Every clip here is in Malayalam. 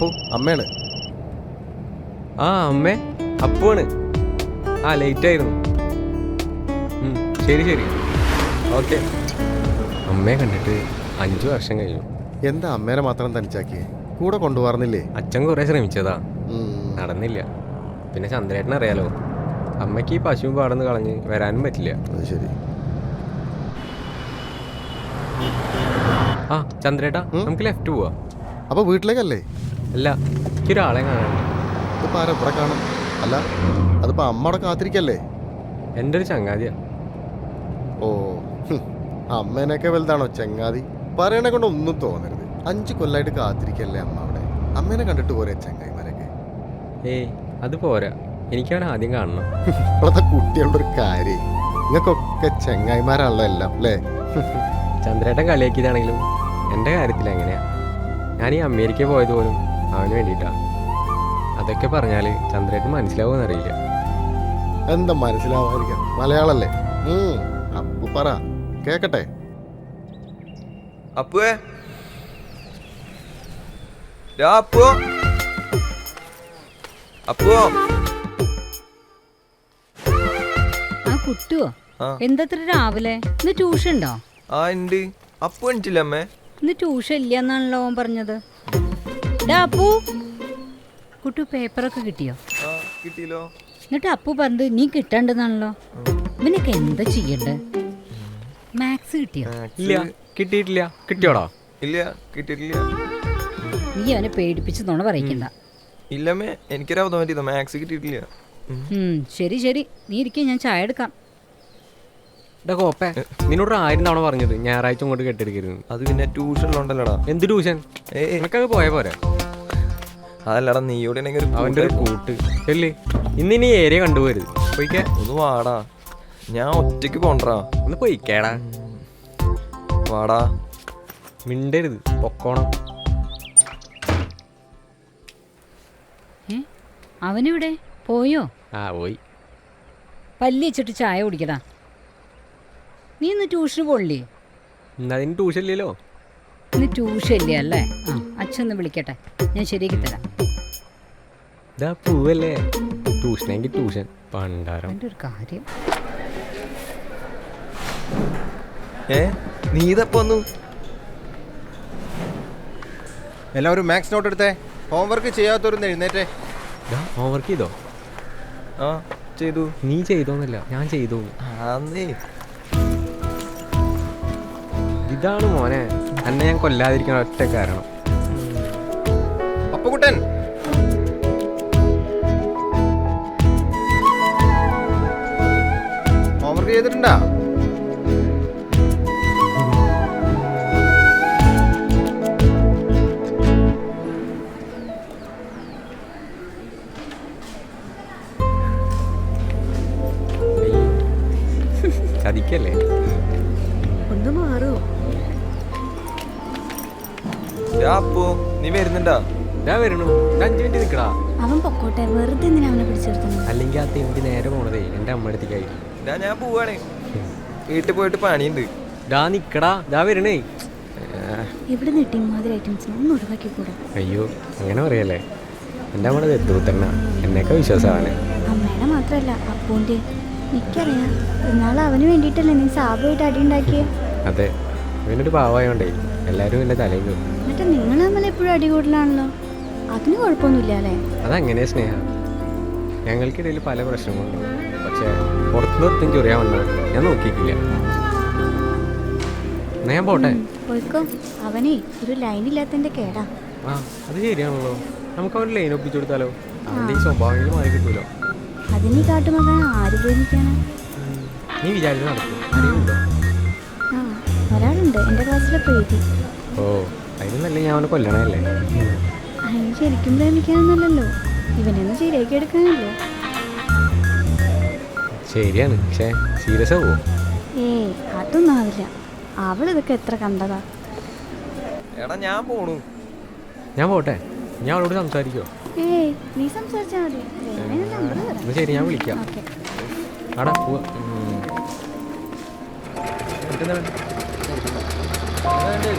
അപ്പു അമ്മയാണ്. ആ അമ്മേ. അപ്പുവാണ്. ആ ലേറ്റ് ആയിരുന്നു ശരി ശരി. ഓക്കെ. അമ്മയെ കണ്ടിട്ട് അഞ്ചു വർഷം കഴിഞ്ഞു. എന്താ അമ്മേനെ മാത്രം തനിച്ചാക്കിയേ? കൂടെ കൊണ്ടുപോകാറുന്നില്ലേ? അച്ഛൻ കുറേ ശ്രമിച്ചതാ. നടന്നില്ല. പിന്നെ ചന്ദ്രേട്ടൻ അറിയാലോ. അമ്മയ്ക്ക് ഈ പശു പാടന്ന് കളഞ്ഞ് വരാനും പറ്റില്ല. അത് ശരി. ആ ചന്ദ്രേട്ടാ നമുക്ക് ലെഫ്റ്റ് പോവാ. അപ്പൊ വീട്ടിലേക്കല്ലേ? അല്ല എനിക്കൊരാളെ കാണാനുണ്ട് ഇതിപ്പോ ആരാ ഇവിടെ കാണും? അല്ല അതിപ്പോ അമ്മടെ കാത്തിരിക്കല്ലേ? എന്റെ ഒരു ചങ്ങാതിയാ. ഓ ഹും, അമ്മേനൊക്കെ വലുതാണോ ചങ്ങാതി? പറയണ കൊണ്ട് ഒന്നും തോന്നരുത്. അഞ്ചു കൊല്ലായിട്ട് കാത്തിരിക്കല്ലേ അമ്മ അവിടെ? അമ്മേനെ കണ്ടിട്ട് പോരെ ചങ്ങായിമാരൊക്കെ? ഏയ് അത് പോരാ. എനിക്കാണ് ആദ്യം കാണണം. ഇപ്പോഴത്തെ കുട്ടികളുടെ ഒരു കാര്യം. നിങ്ങൾക്കൊക്കെ ചങ്ങായിമാരാണല്ലോ എല്ലാം അല്ലേ? ചന്ദ്രേട്ടൻ കളിയാക്കിയതാണെങ്കിലും എന്റെ കാര്യത്തിൽ എങ്ങനെയാ? ഞാൻ ഈ അമേരിക്ക പോയത് പോലും അവന് വേണ്ടിയിട്ടാണ് അതൊക്കെ പറഞ്ഞാൽ ചന്ദ്രേട്ട് മനസ്സിലാവുമെന്ന് അറിയില്ല എന്താ മനസ്സിലാവാതിരിക്കാം മലയാളല്ലേ? അപ്പു പറ. കേക്കട്ടെ? അപ്പുവേ. അപ്പു അപ്പുവോ. ആ കുട്ടുവോ? എന്തത്ര രാവിലെ? ഇന്ന് ട്യൂഷൻ ഉണ്ടോ ആ ഉണ്ട് അപ്പു എണിച്ചില്ല അമ്മേ? ഇന്ന് ട്യൂഷൻ ഇല്ല എന്നാണല്ലോ അവൻ പറഞ്ഞത്. ഡാ അപ്പു. കുട്ടു പേപ്പറൊക്കെ കിട്ടിയോ? ആ കിട്ടിയല്ലോ. എന്നിട്ട് അപ്പു പറഞ്ഞത് നീ കിട്ടണ്ടെന്നാണല്ലോ. ഇവനൊക്കെ എന്താ ചെയ്യണ്ടേ? മാത്സ് കിട്ടിയോ? ഇല്ല കിട്ടിയിട്ടില്ല. കിട്ടിയോടാ? ഇല്ല കിട്ടിയിട്ടില്ല. നീ അവനെ പേടിപ്പിച്ച് നുണ പറയിക്കണ്ട. ഇല്ലമ്മേ എനിക്കൊരു അവധം പറ്റിയതോ. മാത്സ് കിട്ടിയിട്ടില്ല. ശരി ശരി. നീ ഇരിക്കേ ഞാൻ ചായ എടുക്കാം. കോപ്പേ. നിന്നോട് ആയിരുന്നാണോ ആയിരം തവണ പറഞ്ഞത്. ഞായറാഴ്ച ഇങ്ങോട്ട് കെട്ടിരിക്കരുത് അത് പിന്നെ ട്യൂഷൻ ട്യൂഷനിലുണ്ടല്ലോടാ എന്ത് ട്യൂഷൻ? എനിക്കത് പോയ പോരാ. അതല്ലടാ നീയോടെ ഒരു അവന്റെ ഒരു. കൂട്ട്. ചെല്ലി. ഇന്ന് ഇനി ഏരിയ കണ്ടുപോരുത് പോയിക്കേ. ഒന്ന് വാടാ. ഞാൻ ഒറ്റയ്ക്ക് പോണ്ടാ ഒന്ന് പോയിക്കേടാ. വാടാ. മിണ്ടരുത്. പൊക്കോണം. അവനിവിടെ? പോയോ? ആ പോയി. പല്ലി വെച്ചിട്ട് ചായ കുടിക്കടാ. നീ ഇന്ന് ട്യൂഷന് പോണില്ലേ? അതിന് ട്യൂഷൻ ഇല്ലല്ലോ. ഇന്ന് ട്യൂഷൻ ഇല്ലേ അല്ലേ? ആ അച്ഛൻ ഒന്ന് വിളിക്കട്ടെ. ഞാൻ ശരിയാക്കി തരാം. ഇതാ പൂവല്ലേ? ട്യൂഷനെങ്കിൽ ട്യൂഷൻ. പണ്ടാരം. എന്റെ ഒരു കാര്യം. ഏ നീ ഇതപ്പോ വന്നു? എല്ലാവരും മാത്സ് നോട്ട് എടുത്തേ. ഹോംവർക്ക് ചെയ്യാത്തവരും എഴുന്നേറ്റേ. ഹോംവർക്ക് ചെയ്തോ? ആ ചെയ്തു. നീ ചെയ്തോന്നല്ല ഞാൻ ചെയ്തു. ആന്നേ ഇതാണ് മോനെ. എന്നെ ഞാൻ കൊല്ലാതിരിക്കണ ഒറ്റ കാരണം. അപ്പുകുട്ടൻ. ഹോംവർക്ക് ചെയ്തിട്ടുണ്ടാ. ചതിക്കല്ലേ? അപ്പു നീ വരുന്നുണ്ടാ? ഞാൻ വരണു ഇത് അഞ്ച് മിനിറ്റ് നിൽക്കടാ. അവൻ പൊക്കോട്ടെ വെറുതെ എന്തിനാ അവനെ പിടിച്ചെടുത്തുന്നത് അല്ലെങ്കിൽ ആ തെണ്ടി നേരെ പോണതേ എന്റെ അമ്മ അടുത്തേക്കായി ഡാ ഞാൻ പോവാണേ. വീട്ടിൽ പോയിട്ട് പണിയുണ്ട്. ഡാ നിക്കടാ. ഞാൻ വരണേ. ഇവിടെ നിന്ന് ഇമാതിരി ഐറ്റംസിനെ ഒന്ന് ഒഴിവാക്കിക്കൂടെ അയ്യോ അങ്ങനെ പറയല്ലേ? എന്റെ അമ്മയുടെ തെത്തുത്തരണ എന്നൊക്കെ വിശ്വാസമാണ് അമ്മേനെ മാത്രല്ല അപ്പൂന്റെ എനിക്കറിയാം. ഇന്നാളെ അവന് വേണ്ടിയിട്ടല്ലേ നീ സാബുമായിട്ട് അടി ഉണ്ടാക്കിയേ? അതെ ഇവനൊരു പാവമായോണ്ടേ എല്ലാവരും എന്റെ തലയിൽ എന്നിട്ട് നിങ്ങൾ തമ്മിൽ എപ്പോഴും അടി കൂടുതലാണല്ലോ അതിന് കുഴപ്പമൊന്നുമില്ല അല്ലേ അതങ്ങനെ സ്നേഹ. ഞങ്ങൾക്കിടയിൽ പല പ്രശ്നങ്ങളുണ്ട്. പക്ഷേ എനിക്ക് ചൊറിയാൻ ഞാൻ നോക്കിയിട്ടില്ല. ഞാൻ പോട്ടെ? പോയിക്കോ. അവനേ ഒരു ലൈനില്ലാത്തതിന്റെ കേടാ. ആ അത് ശരിയാണല്ലോ. നമുക്ക് അവൻ ലൈൻ ഒപ്പിച്ചു കൊടുത്താലോ? അവന്റെ ഈ സ്വഭാവങ്ങൾ മാറി കിട്ടുമല്ലോ അതിനെ കാട്ടുമകൻ ആര് പോയി നീ വിചാരിച്ചു നടക്കും. അറിയുന്നുണ്ടോ ആ ഒരാളുണ്ട്. എന്റെ ക്ലാസ്സിലെ പ്രീതി. ഓ. അതിനൊന്നല്ല ഞാൻ അവനെ കൊല്ലണല്ലേ അതിന് ശരിക്കും പ്രേമിക്കാനൊന്നുമല്ലല്ലോ. ഇവനെയൊന്ന് ശരിയാക്കി എടുക്കാനല്ലേ? ശരിയാണ് പക്ഷേ സീരിയസ് ആവോ? ഏയ് അതൊന്നും ആവില്ല. അവളിതൊക്കെ എത്ര കണ്ടതാ. എടാ ഞാൻ പോണു. ഞാൻ പോട്ടെ. ഞാൻ അവളോട് സംസാരിക്കോ? ഏയ് നീ സംസാരിച്ചാൽ മതി. വേണേ നമ്പർ തരാം. എന്നാ ശരി ഞാൻ വിളിക്കാം. അടാ ആടാ പോവാ. ഉം. മറ്റെന്താ വേണ്ടേ? എന്താ വേണ്ടേ?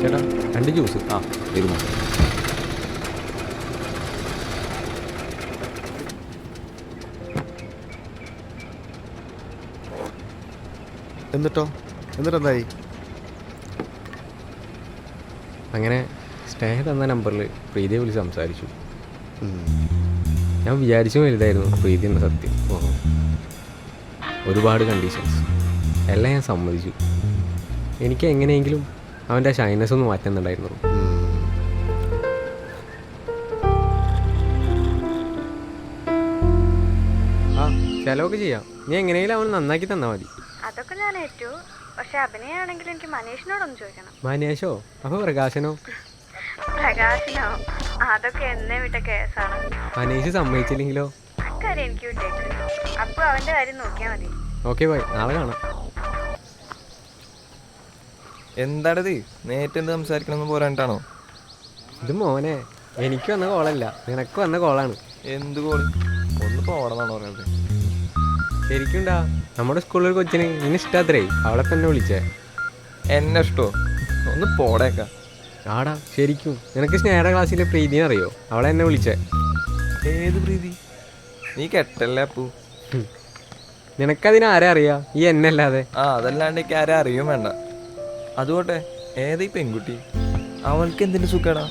ചേട്ടാ രണ്ട് ജ്യൂസ്. ആ ഇരുന്നു എന്നിട്ടോ എന്നിട്ട്? എന്തായി അങ്ങനെ സ്നേഹ തന്ന നമ്പറിൽ പ്രീതിയെ വിളിച്ച് സംസാരിച്ചു. ഞാൻ വിചാരിച്ചു വലുതായിരുന്നു പ്രീതി എന്ന സത്യം. ഒരുപാട് കണ്ടീഷൻസ് എല്ലാം ഞാൻ സമ്മതിച്ചു. എനിക്ക് എങ്ങനെയെങ്കിലും അവന്റെ ആ ഷൈനസ് ഒന്ന് മാറ്റുന്നുണ്ടായിരുന്നു. ആ ചിലവൊക്കെ ചെയ്യാം. നീ എങ്ങനെയെങ്കിലും അവൻ നന്നാക്കി തന്നാൽ മതി. അതൊക്കെ ഞാൻ ഏറ്റു. പക്ഷെ അഭിനയാണെങ്കിൽ എനിക്ക് മനീഷിനോടൊന്ന് ചോദിക്കണം. മനീഷോ? അപ്പൊ പ്രകാശനോ? പ്രകാശനോ? അതൊക്കെ എന്നെ വിട്ട കേസാണ്. മനീഷ് സമ്മതിച്ചില്ലെങ്കിലോ? അക്കാര്യം എനിക്ക് വിട്ടേക്ക്. അപ്പൊ അവന്റെ കാര്യം നോക്കിയാ മതി. Okay bye. നാളെ കാണാം. എന്താണത് നേരിട്ട് എന്ത് സംസാരിക്കണമെന്ന് പോരാണ്ടാണോ ഇത് മോനെ എനിക്ക് വന്ന കോളല്ല. നിനക്ക് വന്ന കോളാണ്. എന്ത് കോൾ ഒന്ന് പോകണമെന്നാണോ പറയുന്നത്. ശരിക്കുണ്ടാ? നമ്മുടെ സ്കൂളിൽ ഒരു കൊച്ചിന് ഇനി ഇഷ്ടാത്രേ. അവളെ തന്നെ വിളിച്ചേ. എന്നെ ഇഷ്ടോ? ഒന്ന് പോടേക്ക. ആടാ ശരിക്കും. നിനക്ക് സ്നേഹ ക്ലാസ്സിലെ പ്രീതിനെ അറിയോ? അവളെ എന്നെ വിളിച്ചേ. ഏത് പ്രീതി? നീ കെട്ടല്ലേ അപ്പു. നിനക്കതിന് ആരെ അറിയാ? ഈ എന്നെ അല്ലാതെ ആ അതല്ലാണ്ട് എനിക്ക് ആരും അറിയും വേണ്ട. അതുകൊട്ടെ ഏതാ ഈ പെൺകുട്ടി? അവൾക്ക് എന്തിനു സുഖടാ?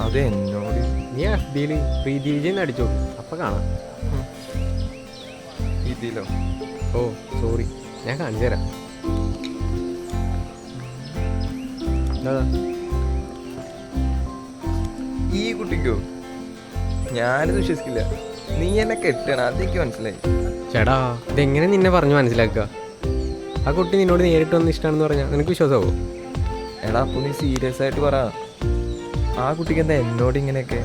അത് എന്നോട്. നീ എഫ് ബിയിൽ പ്രീതി വിജയ് അടിച്ചോ അപ്പൊ കാണാം. ഇതിലോ ഓ സോറി. ഞാൻ കാണിച്ചു തരാം. ഈ കുട്ടിക്കോ? ഞാനിത് വിശ്വസിക്കില്ല. നീ എന്നെ കെട്ടണം അതെനിക്ക് മനസ്സിലായി. ചേടാ ഇതെങ്ങനെ നിന്നെ പറഞ്ഞു മനസ്സിലാക്കുക? ആ കുട്ടി നിന്നോട് നേരിട്ട് വന്ന് ഇഷ്ടമാണെന്ന് പറഞ്ഞാൽ നിനക്ക് വിശ്വാസമാവോ? എടാ അപ്പൊ നീ സീരിയസ് ആയിട്ട് പറ. ആ കുട്ടിക്ക് എന്താ എന്നോട് ഇങ്ങനെയൊക്കെ?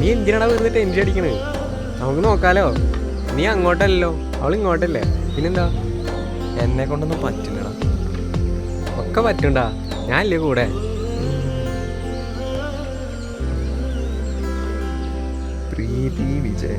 നീ എന്തിനാടാ വെറുതെ ടെൻഷൻ അടിക്കണേ? നമുക്ക് നോക്കാലോ. നീ അങ്ങോട്ടല്ലല്ലോ അവൾ ഇങ്ങോട്ടല്ലേ. പിന്നെന്താ? എന്നെ കൊണ്ടൊന്നും പറ്റില്ലടാ. ഒക്കെ പറ്റണ്ടാ. ഞാനല്ലേ കൂടെ? പ്രീതി വിജയ്.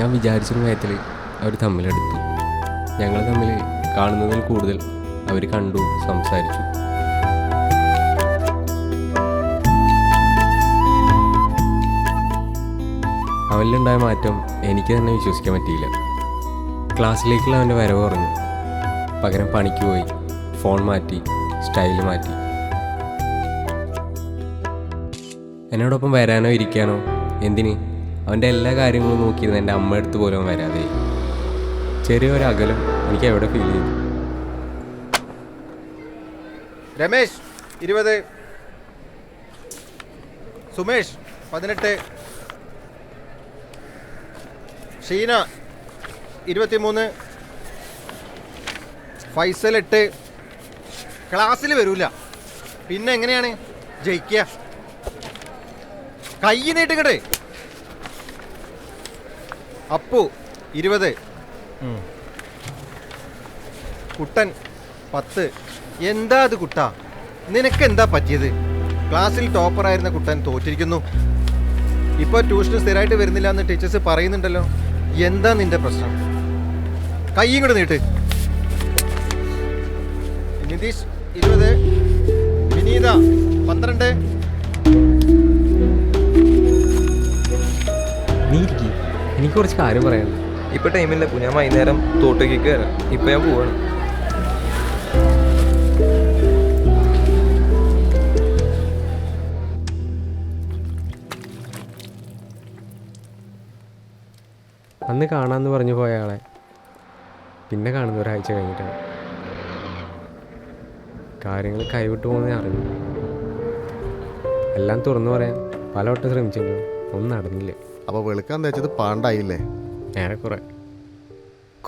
ഞാൻ വിചാരിച്ചൊരു കാര്യത്തിൽ അവർ തമ്മിലെടുത്തു. ഞങ്ങൾ തമ്മിൽ കാണുന്നതിൽ കൂടുതൽ അവർ കണ്ടു സംസാരിച്ചു. അവനിലുണ്ടായ മാറ്റം എനിക്ക് തന്നെ വിശ്വസിക്കാൻ പറ്റിയില്ല. ക്ലാസ്സിലേക്കുള്ള അവന്റെ വരവ് കുറഞ്ഞു. പകരം പണിക്ക് പോയി ഫോൺ മാറ്റി സ്റ്റൈൽ മാറ്റി. എന്നോടൊപ്പം വരാനോ ഇരിക്കാനോ എന്തിന്? അവന്റെ എല്ലാ കാര്യങ്ങളും നോക്കിയിരുന്ന എന്റെ അമ്മ അടുത്ത് പോലും വരാതെ. ചെറിയൊരു അകലം എനിക്ക് എവിടെ ഫീൽ ചെയ്തു? രമേശ് ഇരുപത്. സുമേഷ് പതിനെട്ട്. ഷീന ഇരുപത്തിമൂന്ന്. ഫൈസൽ എട്ട്. ക്ലാസ്സിൽ വരൂല. പിന്നെ എങ്ങനെയാണ്? ജയിക്കുക കൈ നീട്ടിങ്ങട് അപ്പു ഇരുപത്. കുട്ടൻ പത്ത്. എന്താ അത് കുട്ട? നിനക്ക് എന്താ പറ്റിയത്? ക്ലാസ്സിൽ ടോപ്പർ ടോപ്പറായിരുന്ന കുട്ടൻ തോറ്റിരിക്കുന്നു. ഇപ്പൊ ട്യൂഷന് സ്ഥിരമായിട്ട് വരുന്നില്ല എന്ന് ടീച്ചേഴ്സ് പറയുന്നുണ്ടല്ലോ. എന്താ നിന്റെ പ്രശ്നം? കൈയും കൂടെ നീട്ട്. നിതീഷ് ഇരുപത്. വിനീത പന്ത്രണ്ട്. എനിക്ക് കുറച്ച് കാര്യം പറയാനുണ്ട് ഇപ്പൊ ടൈമില്ല ഞാൻ വൈകുന്നേരം തോട്ടേക്ക് വരാം ഇപ്പൊ ഞാൻ പോവാണ്. അന്ന് കാണാന്ന് പറഞ്ഞു പോയ ആളെ. പിന്നെ കാണുന്ന ഒരാഴ്ച കഴിഞ്ഞിട്ടാണ്. കാര്യങ്ങൾ കൈവിട്ടു പോകുന്നേ അറിഞ്ഞു. എല്ലാം തുറന്നു പറയാൻ പലവട്ടം ശ്രമിച്ചെങ്കിലും ഒന്നും നടന്നില്ല. അപ്പോൾ വെളുക്കാൻ തേച്ചത് പാണ്ടായില്ലേ? ഏറെക്കുറെ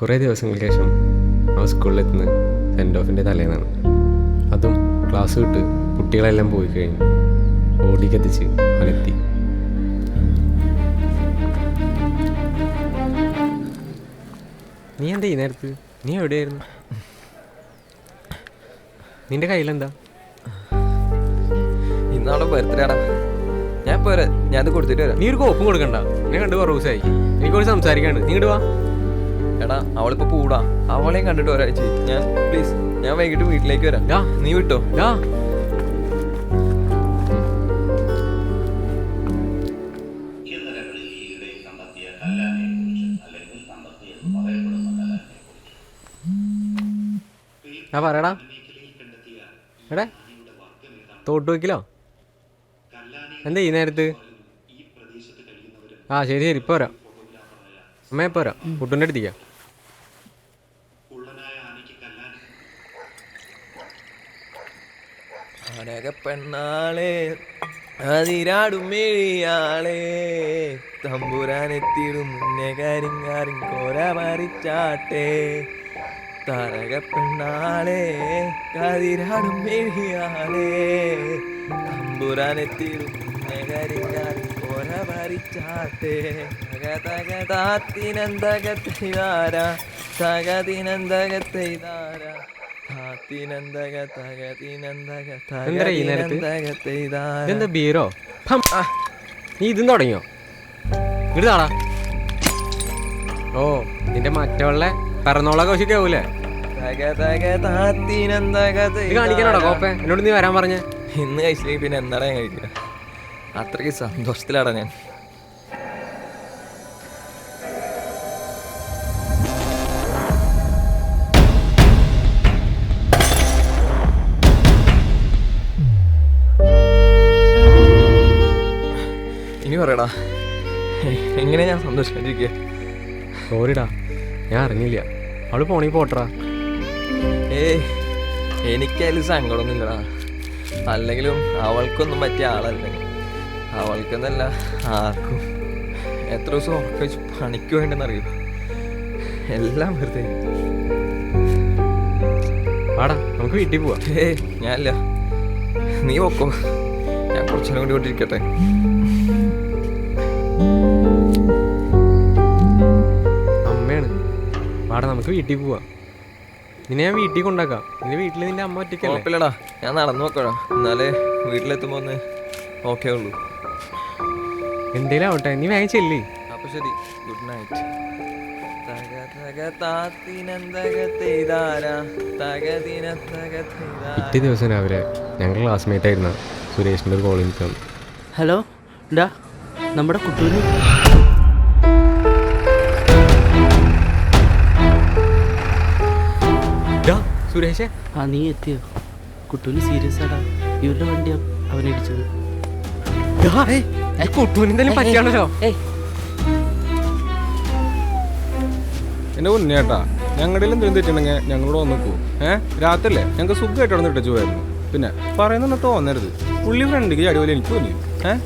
കുറേ. ദിവസങ്ങൾക്ക് ശേഷം അവൻ സ്കൂളിലെത്തുന്ന സെൻഡ് ഓഫിന്റെ തലേന്നാണ്. അതും ക്ലാസ് വിട്ട് കുട്ടികളെല്ലാം പോയി കഴിഞ്ഞു ഓടിക്കെത്തിച്ച് അവനെത്തി. നീ എന്താ ഈ നേരത്ത്? നീ എവിടെയായിരുന്നു? നിന്റെ കയ്യിലെന്താ? ഇന്നാളെ ബർത്ത്ഡേ ആടാ ഞാൻ പോരാ ഞാൻ കൊടുത്തിട്ട് വരാം. നീ ഒരു കോപ്പും കൊടുക്കണ്ട. എന്നെ കണ്ട് കുറേ ദിവസമായി എനിക്കോട് സംസാരിക്കാണ്ട് നീ ഇങ്ങോട്ട് വാ. എടാ അവളിപ്പോ കൂടാ. അവളെയും കണ്ടിട്ട് ഒരാഴ്ച ഞാൻ പ്ലീസ് ഞാൻ വൈകിട്ട് വീട്ടിലേക്ക് വരാം. ഡാ. നീ വിട്ടോ? ഡാ. ഞാൻ പറയടാ. എടാ തോട്ട് വയ്ക്കലോ? എന്താ ഈ നേരത്ത് ആ ശരി ശരി ഇപ്പൊ വരാം. അമ്മ പോരാ വരാം. കുട്ടന്റെ അടുത്തേക്കാ പെണ്ണാളെ അതിരാടും തമ്പുരാനെത്തിയിടും മുന്നേ കരിങ്കാരിൻ കോര മറിച്ചാട്ടെ. തരക പെണ്ണാളെ കതിരാടും മെഴിയാളെ തമ്പുരാനെത്തിയിടും എന്താ ബീറോ? നീ ഇതും തുടങ്ങിയോ? ഇങ്ങോട്ട് ഓ നിന്റെ മറ്റവളെ പിറന്നോളെ കൗശിക്കാവൂലേ കാണിക്കാനോടാ കോപ്പ? കാണിക്കാനാടോ എന്നോട് നീ വരാൻ പറഞ്ഞേ. ഇന്ന് കഴിച്ചില്ലെങ്കിൽ പിന്നെ എന്താ ഞാൻ കഴിക്കുക? അത്രയ്ക്ക് സന്തോഷത്തിലാടാ ഞാൻ. ഇനി പറയടാ എങ്ങനെ ഞാൻ സന്തോഷിക്കാണ്ടിരിക്കുക സോറിടാ ഞാൻ അറിഞ്ഞില്ല. അവൾ പോണി പോട്ടറാ ഏയ് എനിക്കതിൽ സങ്കടമൊന്നുമില്ലടാ. അല്ലെങ്കിലും അവൾക്കൊന്നും പറ്റിയ ആളല്ല ഞാൻ. അവൾക്കെന്നല്ല ആർക്കും എത്ര ദിവസം ഉറക്കം വെച്ച് പണിക്ക് വേണ്ടെന്നറിയില്ല എല്ലാം വെറുതെ. ആടാ നമുക്ക് വീട്ടിൽ പോവാ. ഏ ഞാനല്ല. നീ പൊക്കോ. ഞാൻ കുറച്ചു നേരം കൂടി കൊണ്ടിരിക്കട്ടെ അമ്മയാണ്. വാടാ നമുക്ക് വീട്ടിൽ പോവാ. നിന്നെ ഞാൻ വീട്ടിൽ കൊണ്ടാക്കാം നിന്റെ വീട്ടിൽ നിന്റെ അമ്മ ഒറ്റയ്ക്ക് കുഴപ്പമില്ലടാ. ഞാൻ നടന്നു നോക്കടാ എന്നാലേ വീട്ടിലെത്തുമ്പോൾ ഒന്ന് ഓക്കേ ഉള്ളൂ. എന്തേലും ആവട്ടെ നീ വേഗം ചെല്ലി അപ്പൊ ശരി. ഗുഡ് നൈറ്റ് പിറ്റേ ദിവസം രാവിലെ ഞങ്ങൾ ക്ലാസ്മേറ്റ് ആയിരുന്ന സുരേഷിന്റെ ഒരു കോളിൽ തന്നു ഹലോ ഡാ നമ്മുടെ കുട്ടൂര്? സുരേഷേ. ആ നീ എത്തിയോ? കുട്ടൂന് സീരിയസ് ആടാ. ഇവരുടെ വണ്ടിയാ അവനിടിച്ചത് കുട്ടൂനെന്തെങ്കിലും പറ്റിയാണല്ലോ. ഏയ്. എന്റെ ഉന്നേട്ടാ ഞങ്ങളുടെ എന്തെങ്കിലും തെറ്റുണ്ടെങ്കിൽ ഞങ്ങളോട് വന്ന് പോവും ഏഹ് രാത്രിയല്ലേ? ഞങ്ങൾക്ക് സുഖമായിട്ട് അവിടെ ഇട്ടു പിന്നെ പറയുന്ന തോന്നരുത്. പുള്ളി ഫ്രണ്ടിക്ക് ചടി പോലെ എനിക്ക് തോന്നി ഏഹ്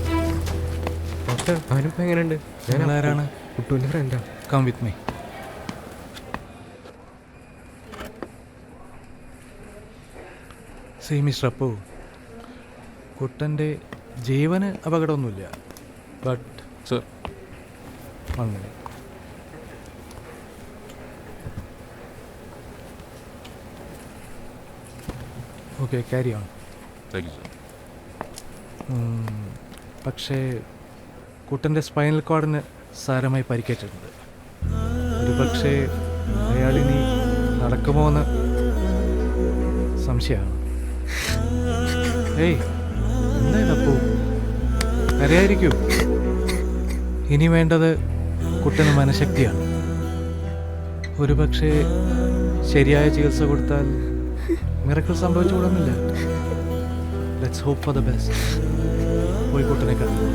അവനിപ്പോ എങ്ങനെയുണ്ട്? ഞാൻ ആരാണ്? കുട്ടൂന്റെ ഫ്രണ്ടാ come with me see mister Appu കുട്ടന്റെ ജീവന് അപകടമൊന്നുമില്ല. ബട്ട് സർ അങ്ങനെ. Okay carry on thank you sir പക്ഷേ കുട്ടന്റെ സ്പൈനൽ കോഡിന് സാരമായി പരിക്കേറ്റിട്ടുണ്ട്. ഒരു പക്ഷേ അയാളിനി നടക്കുമോ എന്ന് സംശയമാണ്. ഏയ് എന്തായതപ്പോ അറിയായിരിക്കൂ ഇനി വേണ്ടത് കുട്ടന് മനഃശക്തിയാണ്. ഒരു പക്ഷേ ശരിയായ ചികിത്സ കൊടുത്താൽ miracle സംഭവിച്ചുകൂടുന്നില്ല let's hope for the best പോയി കുട്ടനെ കണ്ടു.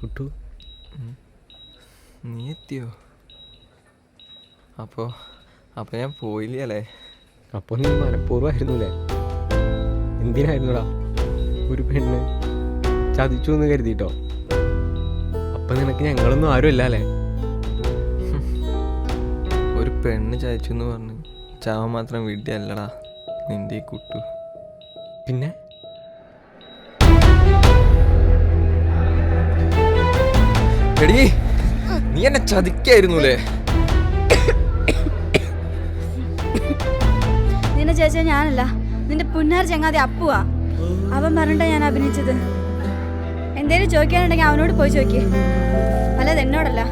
കുട്ടു നീ എത്തിയോ അപ്പോ അപ്പോൾ ഞാൻ പോയില്ലേ അല്ലേ? അപ്പോൾ നീ മനഃപൂർവമായിരുന്നില്ലേ? എന്തിനായിരുന്നുടാ ഒരു പെണ്ണ് ചതിച്ചു എന്ന് കരുതിട്ടോ അപ്പം നിനക്ക് ഞങ്ങളൊന്നും ആരും അല്ലേ? ഒരു പെണ്ണ് ചതിച്ചു എന്ന് പറഞ്ഞ് ചാവ മാത്രം വീട്ടിലല്ലടാ നിന്റെ ഈ കുട്ടു. പിന്നെ? എടീ നീ എന്നെ ചതിക്കായിരുന്നു അല്ലേ നിന്നെ ചേച്ചാ ഞാനല്ല നിന്റെ പുന്നാർ ചങ്ങാതി അപ്പുവാ. അവൻ പറഞ്ഞിട്ടാ ഞാൻ അഭിനയിച്ചത്. എന്തേലും ചോദിക്കാനുണ്ടെങ്കിൽ അവനോട് പോയി ചോദിക്കേ. അല്ലാതെ എന്നോടല്ല.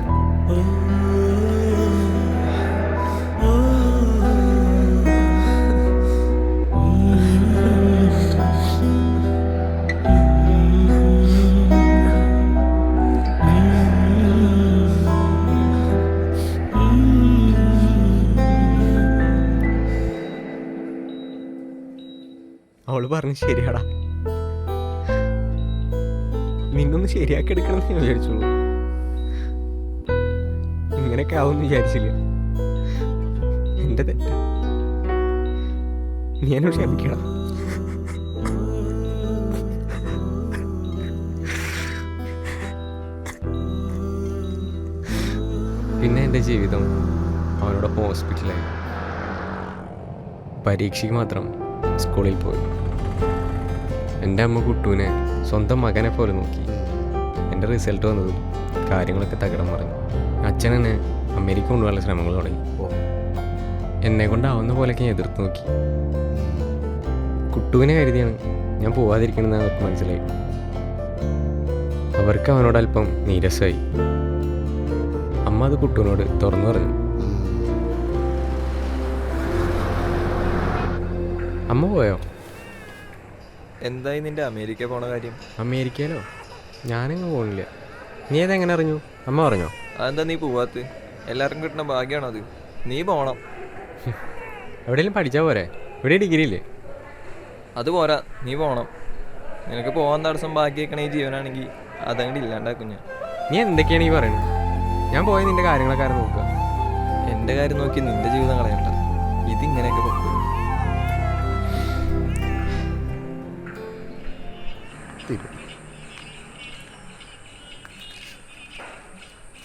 അവൾ പറഞ്ഞു ശരിയാടാ. നിന്നൊന്ന് ശരിയാക്കി എടുക്കണം എന്ന് വിചാരിച്ചുള്ളൂ. ഇങ്ങനെയൊക്കെ ആവും വിചാരിച്ചില്ല. എന്റെ തെറ്റ. നീ എന്നോട് ക്ഷമിക്കണം. പിന്നെ എന്റെ ജീവിതം അവനോടൊപ്പം ഹോസ്പിറ്റലായി. പരീക്ഷയ്ക്ക് മാത്രം സ്കൂളിൽ പോയി. എന്റെ അമ്മ കുട്ടുവിനെ സ്വന്തം മകനെ പോലെ നോക്കി. എന്റെ റിസൾട്ട് വന്നത് കാര്യങ്ങളൊക്കെ തകിടം മറിഞ്ഞു അച്ഛനെന്നെ അമേരിക്ക കൊണ്ടുപോകാനുള്ള ശ്രമങ്ങൾ തുടങ്ങി. എന്നെ കൊണ്ടാവുന്ന പോലെയൊക്കെ ഞാൻ എതിർത്ത് നോക്കി. കുട്ടുവിനെ കരുതിയാണ് ഞാൻ പോവാതിരിക്കണമെന്ന് അവർക്ക് മനസ്സിലായി. അവർക്ക് അവനോട് അല്പം നീരസമായി. അമ്മ അത് കുട്ടുവിനോട് തുറന്നു പറഞ്ഞു. അമ്മ പോയോ? എന്തായി നിന്റെ അമേരിക്ക പോണ കാര്യം? അമേരിക്കയിലോ? ഞാനെങ്ങും പോണില്ല. നീ അതെങ്ങനെ അറിഞ്ഞു? അമ്മ പറഞ്ഞോ? അതെന്താ നീ പോവാത്ത്? എല്ലാവർക്കും കിട്ടുന്ന ഭാഗ്യമാണോ അത്? നീ പോണം. എവിടെയെങ്കിലും പഠിച്ചാൽ പോരെ? ഇവിടെ ഡിഗ്രി ഇല്ലേ? അത് പോരാ. നീ പോണം. നിനക്ക് പോകാൻ തടസ്സം ബാക്കി ഈ ജീവനാണെങ്കിൽ അതങ്ങോട്ട് ഇല്ലാണ്ടാക്കും ഞാൻ. നീ എന്തൊക്കെയാണ് ഈ പറയുന്നത് ഞാൻ പോയി നിന്റെ കാര്യങ്ങളൊക്കെ നോക്കുക? എന്റെ കാര്യം നോക്കി നിന്റെ ജീവിതം കളയണ്ട. ഇതിങ്ങനെയൊക്കെ പൊക്കും.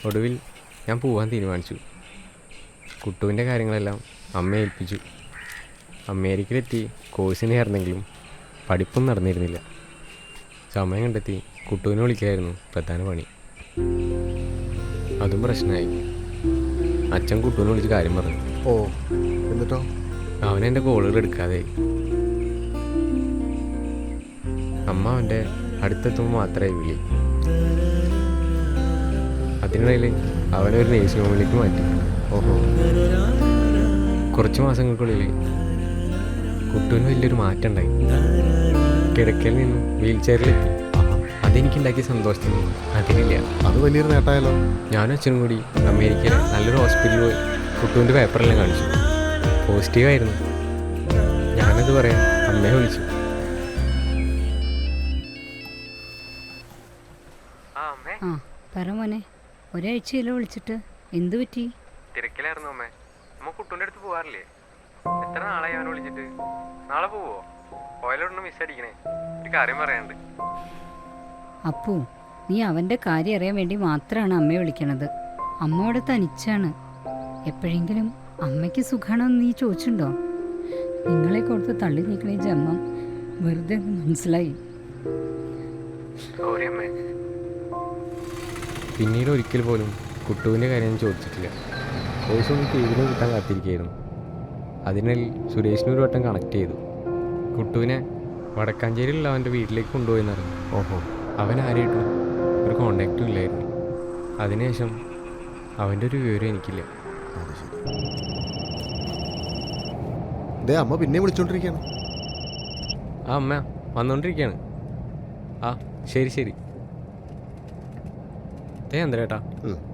ഒടുവിൽ ഞാൻ പോവാൻ തീരുമാനിച്ചു. കുട്ടുവിന്റെ കാര്യങ്ങളെല്ലാം അമ്മയെ ഏൽപ്പിച്ചു. അമേരിക്കയിലെത്തി കോഴ്സിന് ചേർന്നെങ്കിലും പഠിപ്പൊന്നും നടന്നിരുന്നില്ല. സമയം കണ്ടെത്തി കുട്ടുവിനെ വിളിക്കായിരുന്നു പ്രധാന പണി. അതും പ്രശ്നമായി. അച്ഛൻ കുട്ടുവിനെ വിളിച്ച് കാര്യം പറഞ്ഞു. ഓ എന്നിട്ടോ? അവൻ എന്റെ കോളുകൾ എടുക്കാതെ. അമ്മ അവന്റെ അടുത്തെത്തുമ്പോൾ മാത്രമേ വിളി. അതിനിടയിൽ അവനെ ഒരു നേഴ്സിംഗ് ഹോമിലേക്ക് മാറ്റി. ഓഹോ. കുറച്ച് മാസങ്ങൾക്കുള്ളിൽ കുട്ടുവിന് വലിയൊരു മാറ്റം ഉണ്ടായി കിടക്കയിൽ നിന്ന് വീൽ ചെയറിലെത്തി. അതെനിക്കുണ്ടാക്കിയ സന്തോഷത്തിന് അതിനില്ല. അത് വലിയൊരു നേട്ടമായല്ലോ. ഞാനും അച്ഛനും കൂടി അമേരിക്കയിലെ നല്ലൊരു ഹോസ്പിറ്റലിൽ പോയി കുട്ടുവിന്റെ പേപ്പറെല്ലാം കാണിച്ചു. പോസിറ്റീവായിരുന്നു. ഞാനത് പറയാം അമ്മയെ വിളിച്ചു. ഒരാഴ്ചയിലോ വിളിച്ചിട്ട്. എന്തു പറ്റി? തിരക്കിലായിരുന്നു അമ്മേ. നമ്മ കുട്ടൂന്റെ അടുത്ത് പോവാറില്ലേ? എത്ര നാളായി അവനെ വിളിച്ചിട്ട്? നാളെ പോവോ? പോയാലോടൊന്ന് മിസ് അടിക്കണേ. ഒരു കാര്യം പറയാനുണ്ട്. അപ്പു നീ അവന്റെ കാര്യം അറിയാൻ വേണ്ടി മാത്രമാണ് അമ്മയെ വിളിക്കണത്. അമ്മ അവിടെ തനിച്ചാണ്. എപ്പോഴെങ്കിലും അമ്മയ്ക്ക് സുഖമാണോന്ന് നീ ചോദിച്ചിട്ടുണ്ടോ? നിങ്ങളെ കൊടുത്ത് തള്ളി നീക്കണ ഈ ജന്മം വെറുതെ മനസ്സിലായി. സോറി അമ്മേ. പിന്നീട് ഒരിക്കൽ പോലും കുട്ടുവിന്റെ കാര്യം ഞാൻ ചോദിച്ചിട്ടില്ല. കോഴ്സ് ഒന്ന് തീവ്രം കിട്ടാൻ കാത്തിരിക്കുകയായിരുന്നു. അതിനാൽ സുരേഷിന് ഒരു വട്ടം കണക്ട് ചെയ്തു. കുട്ടുവിനെ വടക്കാഞ്ചേരിയിലുള്ള അവന്റെ വീട്ടിലേക്ക് കൊണ്ടുപോയെന്നറിഞ്ഞു ഓഹോ. അവൻ ആരായിട്ടും ഒരു കോണ്ടാക്റ്റും ഇല്ലായിരുന്നു. അതിനുശേഷം അവന്റെ ഒരു വിവരം എനിക്കില്ല. ദേ അമ്മ പിന്നെ വിളിച്ചോണ്ടിരിക്കുകയാണ്. ആ അമ്മ വന്നുകൊണ്ടിരിക്കുകയാണ് ആ ശരി ശരി. ഉം.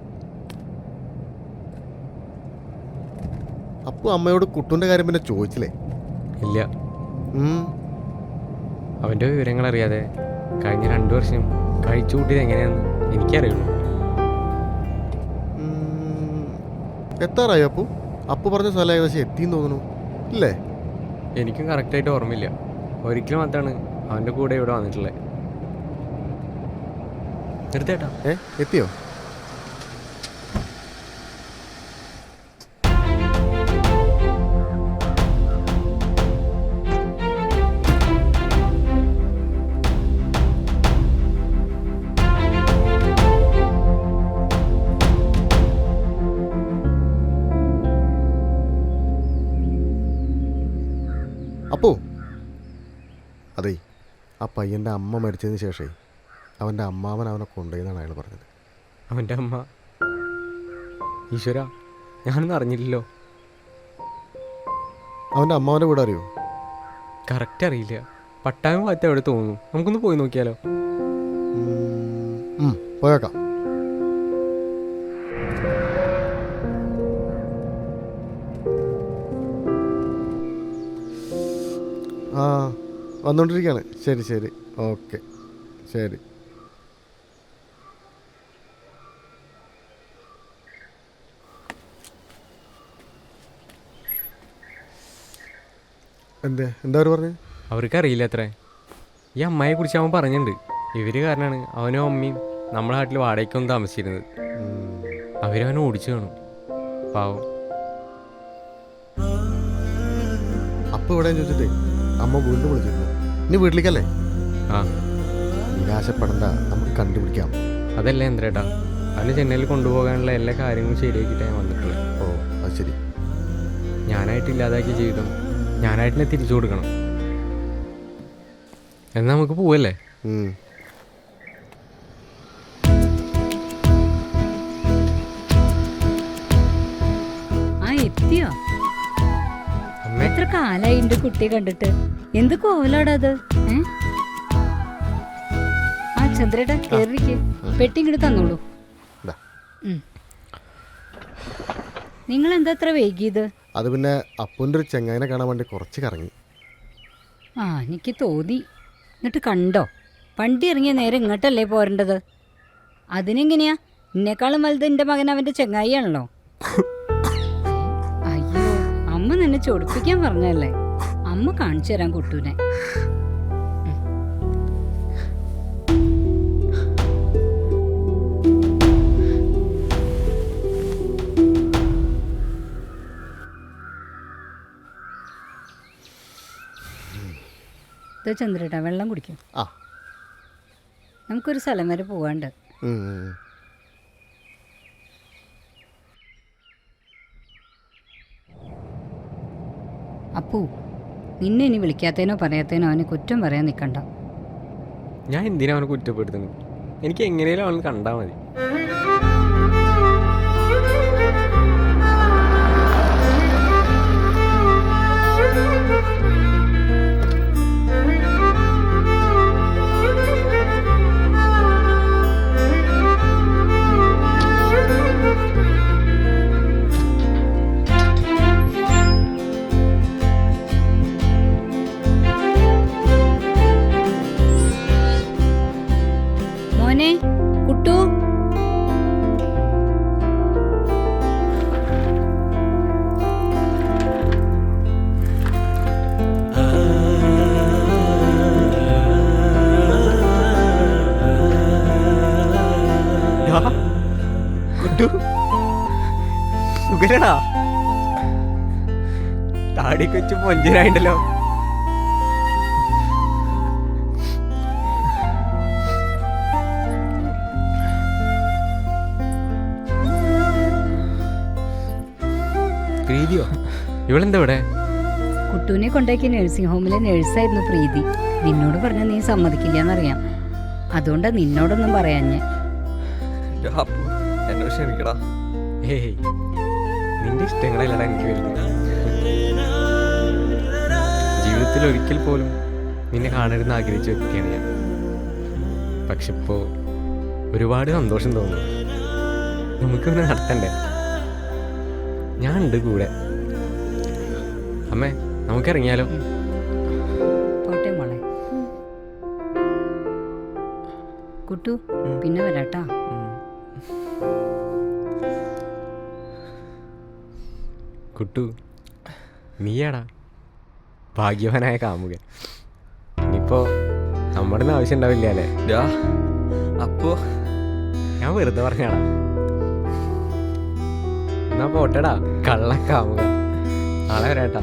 അപ്പൊ അമ്മയോട് കുട്ടുവിന്റെ കാര്യം പിന്നെ ചോദിച്ചില്ലേ? ഇല്ല. അവന്റെ വിവരങ്ങൾ അറിയാതെ കഴിഞ്ഞ രണ്ടു വർഷം കഴിച്ചു കൂട്ടിയത് എങ്ങനെയാണെന്ന് എനിക്കറിയുള്ളൂ. എത്താറായി അപ്പു? അപ്പു പറഞ്ഞ സ്ഥലം ഏകദേശം എത്തിന്ന് തോന്നുന്നു. ഇല്ലേ? എനിക്കും കറക്റ്റായിട്ട് ഓർമ്മയില്ല. ഒരിക്കലും മാത്രമാണ് അവന്റെ കൂടെ ഇവിടെ വന്നിട്ടുള്ളത് എത്തിയോ? അപ്പോ? അതെ ആ പയ്യന്റെ അമ്മ മരിച്ചതിന് ശേഷമേ അവന്റെ അമ്മാവൻ അവനെ കൊണ്ടുപോയെന്നാണ് അയാൾ പറഞ്ഞത്. അവന്റെ അമ്മ? ഈശ്വര ഞാനൊന്നും അറിഞ്ഞില്ലല്ലോ. അവന്റെ അമ്മാവന്റെ വീട് അറിയോ? കറക്റ്റ് അറിയില്ല. പട്ടായം ഭാഗത്ത് എവിടെ തോന്നുന്നു? നമുക്കൊന്ന് പോയി നോക്കിയാലോ? പോയേക്കാം. ആ വന്നുകൊണ്ടിരിക്കുകയാണ് ശരി ശരി. ഓക്കെ. ശരി. എന്തേ? എന്താ അവർ പറഞ്ഞത് അവർക്കറിയില്ല അത്രേ. ഈ അമ്മയെ കുറിച്ച് അവൻ പറഞ്ഞിട്ടുണ്ട്. ഇവർ കാരണമാണ് അവനും അമ്മയും നമ്മുടെ നാട്ടിൽ വാടകയ്ക്കൊന്നും താമസിച്ചിരുന്നത്. അവരവനെ ഓടിച്ചു കാണും. പാവം. അപ്പൊ ഇവിടെ ചോദിച്ചിട്ടേ അമ്മ വീണ്ടും വിളിച്ചിരുന്നു. ഇനി വീട്ടിലേക്കല്ലേ? ആ. നിരാശപ്പെടണ്ട നമുക്ക് കണ്ടുപിടിക്കാം. അതല്ലേ എന്തേട്ടാ അവന് ചെന്നൈയിൽ കൊണ്ടുപോകാനുള്ള എല്ലാ കാര്യങ്ങളും ശരിയാക്കിയിട്ടാണ് ഞാൻ വന്നിട്ടുള്ളത്. ഓ അത് ശരി. ഞാനായിട്ട് ഇല്ലാതാക്കിയ ജീവിതം ഞാനായിട്ട് തന്നെ തിരിച്ചു കൊടുക്കണം. എന്നാൽ നമുക്ക് പോവല്ലേ? ആ എത്തിയോ? എത്ര കാലായി എന്റെ കുട്ടിയെ കണ്ടിട്ട്? എന്ത് കോലാടാ അത്? ഏ? ആ ചന്ദ്രേട്ടാ കേറിക്ക് പെട്ടി ഇങ്ങോട്ട് തന്നോളൂ. നിങ്ങൾ എന്താ അത്ര വൈകിയത്? അത് പിന്നെ അപ്പൂന്റെ ഒരു ചെങ്ങായിനെ കാണാൻ വേണ്ടി കുറച്ച് കറങ്ങി. ആ എനിക്ക് തോന്നി. എന്നിട്ട് കണ്ടോ? വണ്ടി ഇറങ്ങിയ നേരെ ഇങ്ങോട്ടല്ലേ പോരേണ്ടത്? അതിനെങ്ങനെയാ? എന്നെക്കാളും വലുത് എന്റെ മകൻ അവന്റെ ചെങ്ങായിയാണല്ലോ. അയ്യോ അമ്മ നിന്നെ ചൊടിപ്പിക്കാൻ പറഞ്ഞല്ലേ അമ്മ കാണിച്ചു തരാൻ കുട്ടൂനെ ഇത് ചന്ദ്രേട്ടാ വെള്ളം കുടിക്കും. ആ. നമുക്കൊരു സ്ഥലം വരെ പോകാണ്ട്. അപ്പു നിന്നെ ഇനി വിളിക്കാത്തേനോ പറയാത്തേനോ അവനെ കുറ്റം പറയാൻ നിൽക്കണ്ട ഞാൻ എന്തിനാ അവനെ കുറ്റപ്പെടുത്തുന്നത്? എനിക്ക് എങ്ങനെയാലും അവൻ കണ്ടാൽ മതി. സുഖലടാ താടിയൊക്കെ വെച്ച് മൊഞ്ചനായിണ്ടല്ലോ. പ്രീതിയോ? ഇവളെന്താ ഇവിടെ? കുട്ടുവിനെ കൊണ്ടാക്കിയ നഴ്സിംഗ് ഹോമിലെ നഴ്സായിരുന്നു പ്രീതി. നിന്നോട് പറഞ്ഞ നീ സമ്മതിക്കില്ല എന്നറിയാം അതുകൊണ്ടാ നിന്നോടൊന്നും പറയാഞ്ഞ്. ക്ഷമിക്കടാ. ഏയ്. നിന്റെ ഇഷ്ടങ്ങളല്ലടാ എനിക്ക് വരുന്നത്. ജീവിതത്തിൽ ഒരിക്കൽ പോലും നിന്നെ കാണരുതെന്ന് ആഗ്രഹിച്ച വ്യക്തിയാണ് ഞാൻ. പക്ഷെ ഇപ്പോൾ ഒരുപാട് സന്തോഷം തോന്നുന്നു. നമുക്കിവനെ നടത്തണ്ടേ? ഞാനുണ്ട് കൂടെ. അമ്മേ നമുക്കിറങ്ങിയാലോ? പോട്ടെ മോളെ. കുട്ടു പിന്നെ വരാട്ടാ. കുട്ടു നീയാടാ? ഭാഗ്യവാനായ കാമുകൻ. ഇനിയിപ്പോ നമ്മുടെ ആവശ്യം ഉണ്ടാവില്ല അല്ലേ അപ്പോ? ഞാൻ വെറുതെ പറഞ്ഞാടാ. എന്നാ പോട്ടടാ കള്ള ആളെ നാളെ വരാട്ടാ